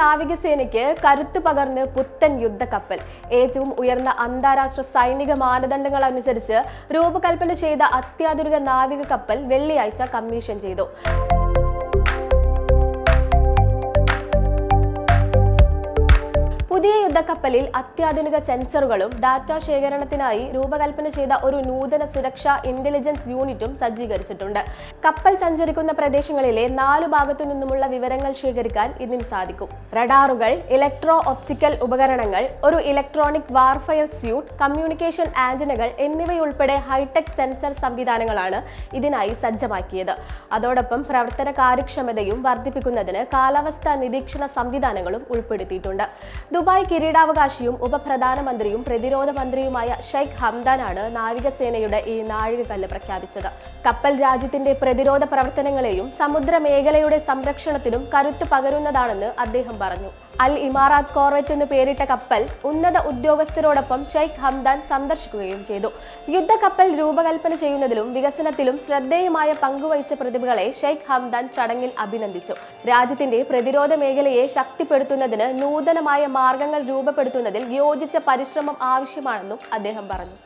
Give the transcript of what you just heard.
നാവികസേനയ്ക്ക് കരുത്തു പകർന്ന് പുത്തൻ യുദ്ധക്കപ്പൽ. ഏറ്റവും ഉയർന്ന അന്താരാഷ്ട്ര സൈനിക മാനദണ്ഡങ്ങൾ അനുസരിച്ച് രൂപകൽപ്പന ചെയ്ത അത്യാധുനിക നാവിക കപ്പൽ വെള്ളിയാഴ്ച കമ്മീഷൻ ചെയ്തു. പുതിയ യുദ്ധക്കപ്പലിൽ അത്യാധുനിക സെൻസറുകളും ഡാറ്റ ശേഖരണത്തിനായി രൂപകൽപ്പന ചെയ്ത ഒരു നൂതന സുരക്ഷാ ഇന്റലിജൻസ് യൂണിറ്റും സജ്ജീകരിച്ചിട്ടുണ്ട്. കപ്പൽ സഞ്ചരിക്കുന്ന പ്രദേശങ്ങളിലെ നാലു ഭാഗത്തു നിന്നുമുള്ള വിവരങ്ങൾ ശേഖരിക്കാൻ ഇതിന് സാധിക്കും. റഡാറുകൾ ഇലക്ട്രോ ഒപ്റ്റിക്കൽ ഉപകരണങ്ങൾ ഒരു ഇലക്ട്രോണിക് വാർഫയർ സ്യൂട്ട് കമ്മ്യൂണിക്കേഷൻ ആന്റിനകൾ എന്നിവയുൾപ്പെടെ ഹൈടെക് സെൻസർ സംവിധാനങ്ങളാണ് ഇതിനായി സജ്ജമാക്കിയത്. അതോടൊപ്പം പ്രവർത്തന കാര്യക്ഷമതയും വർദ്ധിപ്പിക്കുന്നതിന് കാലാവസ്ഥാ നിരീക്ഷണ സംവിധാനങ്ങളും ഉൾപ്പെടുത്തിയിട്ടുണ്ട്. ദുബായ് കിരീടാവകാശിയും ഉപപ്രധാനമന്ത്രിയും പ്രതിരോധ മന്ത്രിയുമായ ഷെയ്ഖ് ഹംദാനാണ് നാവികസേനയുടെ ഈ നാഴികക്കല്ല് പ്രഖ്യാപിച്ചത്. കപ്പൽ രാജ്യത്തിന്റെ പ്രതിരോധ പ്രവർത്തനങ്ങളെയും സമുദ്ര മേഖലയുടെ സംരക്ഷണത്തിനും കരുത്ത് പകരുന്നതാണെന്ന് അദ്ദേഹം പറഞ്ഞു. അൽ ഇമാറാത്ത് കോർവെറ്റ് എന്ന് പേരിട്ട കപ്പൽ ഉന്നത ഉദ്യോഗസ്ഥരോടൊപ്പം ഷെയ്ഖ് ഹംദാൻ സന്ദർശിക്കുകയും ചെയ്തു. യുദ്ധക്കപ്പൽ രൂപകൽപ്പന ചെയ്യുന്നതിലും വികസനത്തിലും ശ്രദ്ധേയമായ പങ്കുവഹിച്ച പ്രതിഭകളെ ഷെയ്ഖ് ഹംദാൻ ചടങ്ങിൽ അഭിനന്ദിച്ചു. രാജ്യത്തിന്റെ പ്രതിരോധ മേഖലയെ ശക്തിപ്പെടുത്തുന്നതിന് നൂതനമായ പദങ്ങൾ രൂപപ്പെടുത്തുന്നതിൽ യോജിച്ച പരിശ്രമം ആവശ്യമാണെന്നും അദ്ദേഹം പറഞ്ഞു.